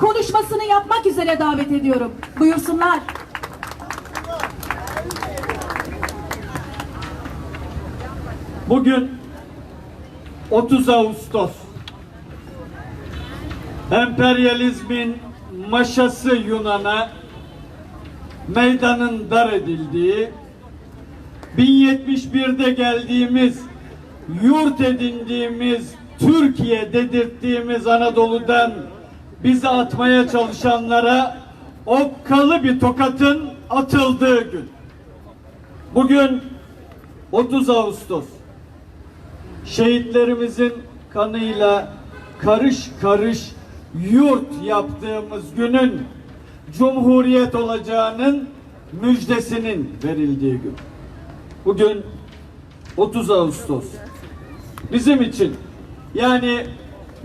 konuşmasını yapmak üzere davet ediyorum. Buyursunlar. Bugün 30 Ağustos. Emperyalizmin maşası Yunan'a meydanın dar edildiği 1071'de geldiğimiz yurt edindiğimiz Türkiye dedirttiğimiz Anadolu'dan bizi atmaya çalışanlara okkalı bir tokatın atıldığı gün. Bugün 30 Ağustos şehitlerimizin kanıyla karış karış yurt yaptığımız günün cumhuriyet olacağının müjdesinin verildiği gün. Bugün 30 Ağustos. Bizim için yani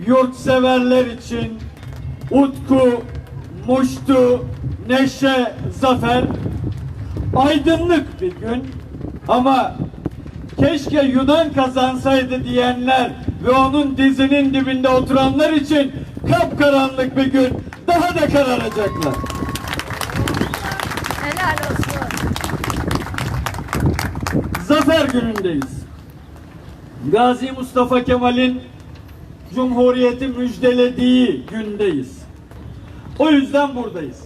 yurtseverler için utku, muştu, neşe, zafer aydınlık bir gün ama keşke Yunan kazansaydı diyenler ve onun dizinin dibinde oturanlar için kapkaranlık bir gün daha da kararacaklar. Helal olsun. Zafer günündeyiz. Gazi Mustafa Kemal'in Cumhuriyeti müjdelediği gündeyiz. O yüzden buradayız.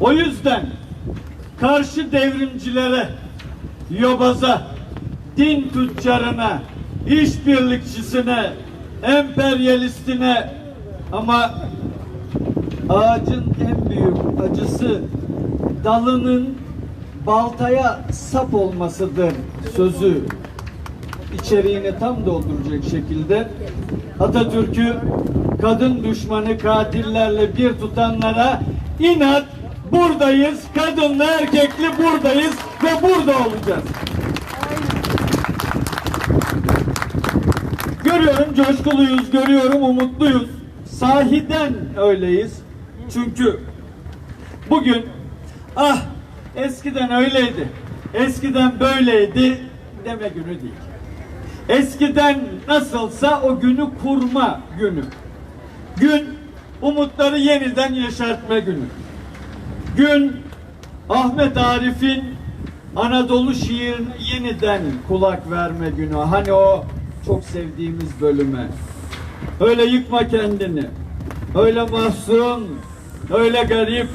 O yüzden karşı devrimcilere, yobaza, din tüccarına, işbirlikçisine, emperyalistine ama ağacın en büyük acısı dalının baltaya sap olmasıdır sözü içeriğini tam dolduracak şekilde Atatürk'ü kadın düşmanı katillerle bir tutanlara inat buradayız, kadınlı erkekli buradayız ve burada olacağız. Görüyorum coşkuluyuz, görüyorum umutluyuz. Sahiden öyleyiz. Çünkü bugün ah eskiden öyleydi, eskiden böyleydi deme günü değil. Eskiden nasılsa o günü kurma günü. Gün umutları yeniden yeşertme günü. Gün Ahmet Arif'in Anadolu şiirine yeniden kulak verme günü. Hani o çok sevdiğimiz bölüme. Öyle yıkma kendini. Öyle mahzun, öyle garip.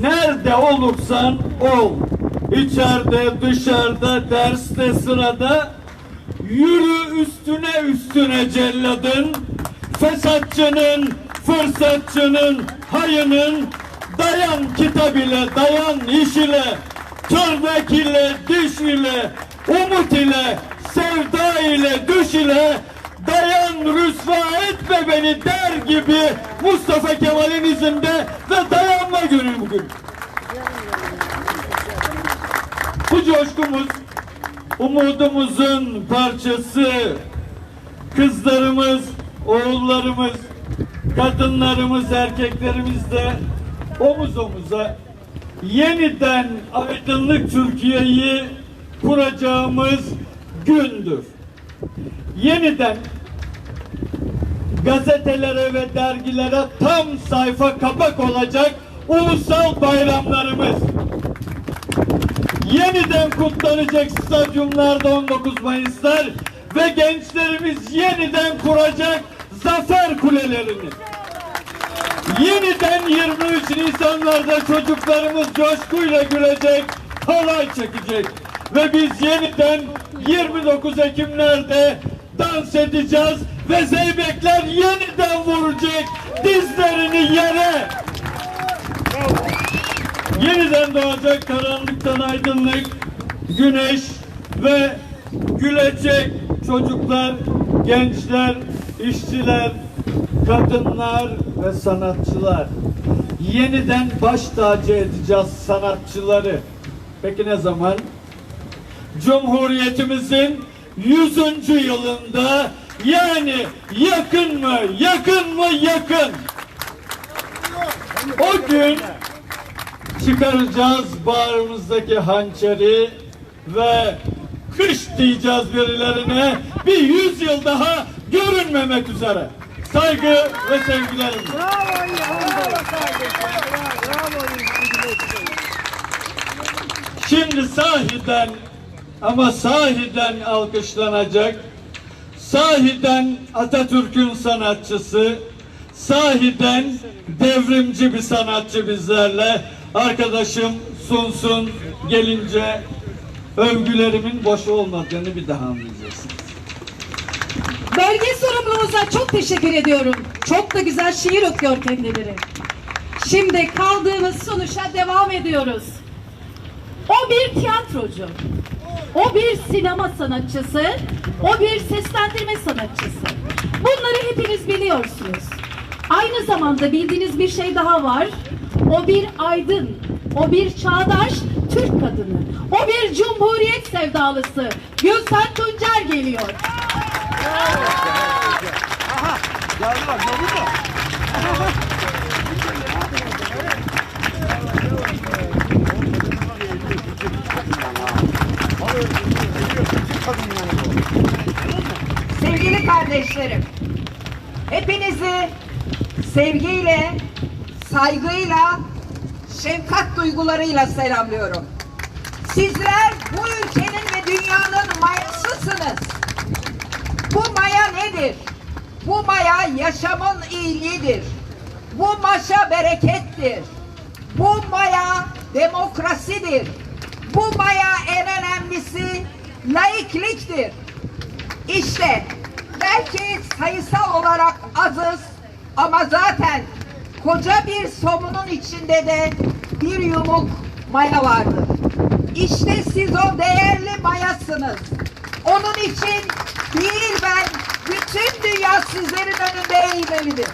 Nerede olursan ol. İçeride, dışarıda, derste, sırada yürü üstüne üstüne celladın. Fesatçının, fırsatçının, hayının dayan kitap ile, dayan iş ile, tırnak ile, diş ile, umut ile, sevda ile, düş ile dayan rüsva etme beni der gibi Mustafa Kemal'in izinde ve dayanma günü bugün. Bu coşkumuz umudumuzun parçası. Kızlarımız, oğullarımız, kadınlarımız, erkeklerimiz de omuz omuza yeniden aydınlık Türkiye'yi kuracağımız gündür. Yeniden gazetelere ve dergilere tam sayfa kapak olacak ulusal bayramlarımız. Yeniden kutlanacak stadyumlarda 19 Mayıslar ve gençlerimiz yeniden kuracak zafer kulelerini. Yeniden 23 Nisanlarda çocuklarımız coşkuyla gülecek, halay çekecek. Ve biz yeniden 29 Ekimlerde dans edeceğiz ve zeybekler yeniden vuracak dizlerini yere. Yeniden doğacak karanlıktan aydınlık, güneş ve gülecek çocuklar, gençler, işçiler, kadınlar ve sanatçılar. Yeniden baş tacı edeceğiz sanatçıları. Peki ne zaman? Cumhuriyetimizin 100. yılında yani yakın mı? Yakın mı? Yakın. O gün çıkaracağız bağrımızdaki hançeri ve kış diyeceğiz birilerine bir yüz yıl daha görünmemek üzere. saygı ve sevgilerim. Şimdi sahiden ama sahiden alkışlanacak, sahiden Atatürk'ün sanatçısı, sahiden devrimci bir sanatçı bizlerle. Arkadaşım Sunsun gelince övgülerimin boş olmadığını bir daha anlayacaksınız. Bölge sorumlumuza çok teşekkür ediyorum. Çok da güzel şiir okuyor kendileri. Şimdi kaldığımız sonuçta devam ediyoruz. O bir tiyatrocu. O bir sinema sanatçısı. O bir seslendirme sanatçısı. Bunları hepiniz biliyorsunuz. Aynı zamanda bildiğiniz bir şey daha var. O bir aydın. O bir çağdaş Türk kadını. O bir cumhuriyet sevdalısı. Gülsen Tuncer geliyor. Sevgili kardeşlerim, hepinizi sevgiyle, saygıyla, şefkat duygularıyla selamlıyorum. Sizler bu ülkenin ve dünyanın mayasısınız. Bu maya nedir? Bu maya yaşamın iyiliğidir. Bu maşa berekettir. Bu maya demokrasidir. Bu maya en önemlisi laikliktir. İşte belki sayısal olarak azız ama zaten koca bir somunun içinde de bir yumuk maya vardır. İşte siz o değerli mayasınız. Onun için değil ben, bütün dünya sizlerin önünde eğmelidir.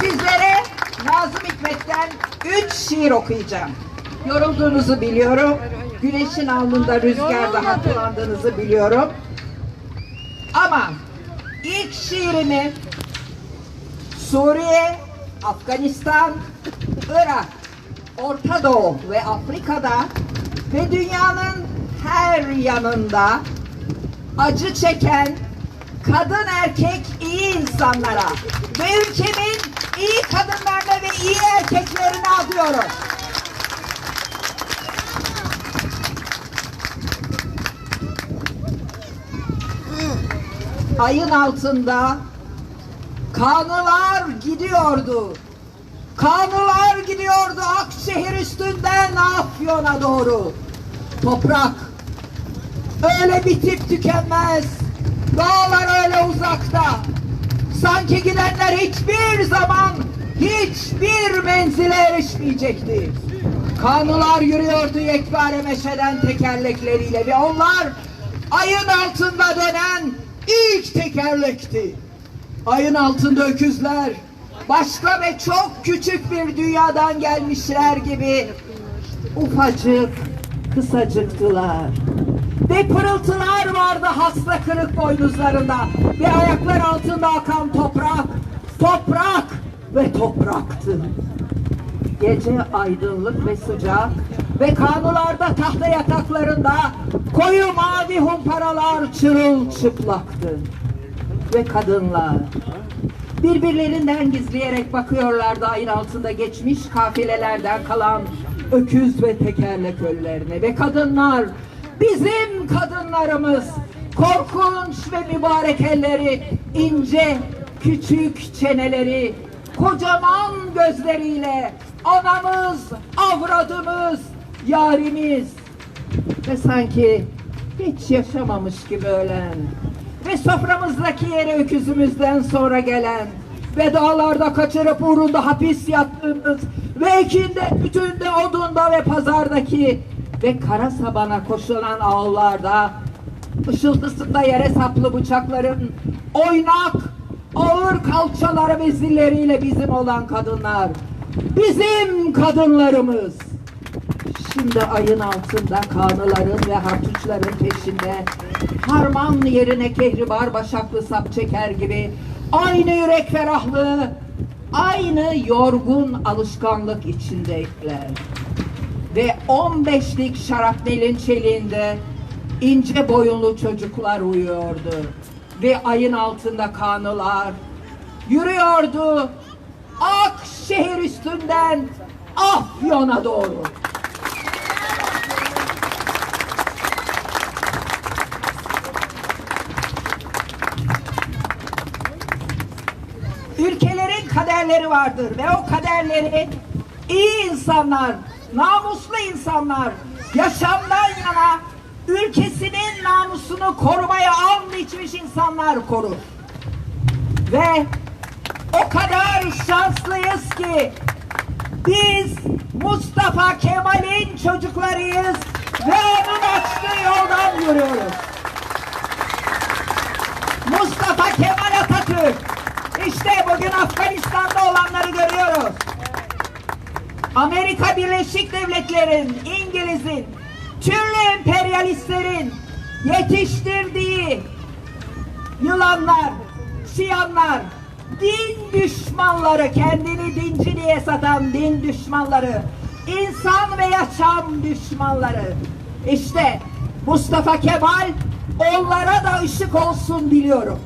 Sizlere Nazım Hikmet'ten üç şiir okuyacağım. Yorulduğunuzu biliyorum. Güneşin alnında rüzgarda hatırlandığınızı biliyorum. Ama ilk şiirimi Suriye, Afganistan, Irak, Orta Doğu ve Afrika'da ve dünyanın her yanında acı çeken kadın erkek iyi insanlara ve ülkemin iyi kadınlarına ve iyi erkeklerine adıyorum. Ayın altında kanılar gidiyordu. Kanılar gidiyordu Akşehir üstünden Afyon'a doğru. Toprak öyle bitip tükenmez. Dağlar öyle uzakta. Sanki gidenler hiçbir zaman hiçbir menzile erişmeyecekti. Kanılar yürüyordu yekpare meşeden tekerlekleriyle ve onlar ayın altında dönen ilk tekerlekti. Ayın altında öküzler başka ve çok küçük bir dünyadan gelmişler gibi ufacık, kısacıktılar. Ve pırıltılar vardı hasta kırık boynuzlarında ve ayaklar altında akan toprak, toprak ve topraktı. Gece aydınlık ve sıcak ve kanılarda tahta yataklarında koyu mavi humparalar çırılçıplaktı. Ve kadınlar. Birbirlerinden gizleyerek bakıyorlardı ayın altında geçmiş kafilelerden kalan öküz ve tekerlek ölülerine. Ve kadınlar bizim kadınlarımız korkunç ve mübarek elleri ince küçük çeneleri kocaman gözleriyle anamız avradımız yarimiz. Ve sanki hiç yaşamamış gibi ölen ve soframızdaki yere öküzümüzden sonra gelen ve dağlarda kaçırıp uğrunda hapis yattığımız ve ekinde, bütünde, odunda ve pazardaki ve kara sabana koşulan ağlarda ışıltısında yere saplı bıçakların oynak ağır kalçaları ve zilleriyle bizim olan kadınlar bizim kadınlarımız Şimdi ayın altında kanıların ve hartuçların peşinde harman yerine kehribar başaklı sap çeker gibi aynı yürek ferahlığı, aynı yorgun alışkanlık içindeydiler. Ve 15'lik şarapnelin çeliğinde ince boyunlu çocuklar uyuyordu. ve ayın altında kanılar yürüyordu Akşehir üstünden Afyon'a doğru. Ülkelerin kaderleri vardır ve o kaderleri iyi insanlar, namuslu insanlar yaşamdan yana ülkesinin namusunu korumaya and insanlar korur. Ve o kadar şanslıyız ki biz Mustafa Kemal'in çocuklarıyız ve onun açtığı yoldan yürüyoruz. Mustafa Kemal Atatürk. İşte bugün Afganistan'da olanları görüyoruz. Amerika Birleşik Devletleri'nin, İngiliz'in, türlü emperyalistlerin yetiştirdiği yılanlar, şiyanlar, din düşmanları, kendini dinci diye satan din düşmanları, insan ve yaşam düşmanları. İşte Mustafa Kemal onlara da ışık olsun diliyorum.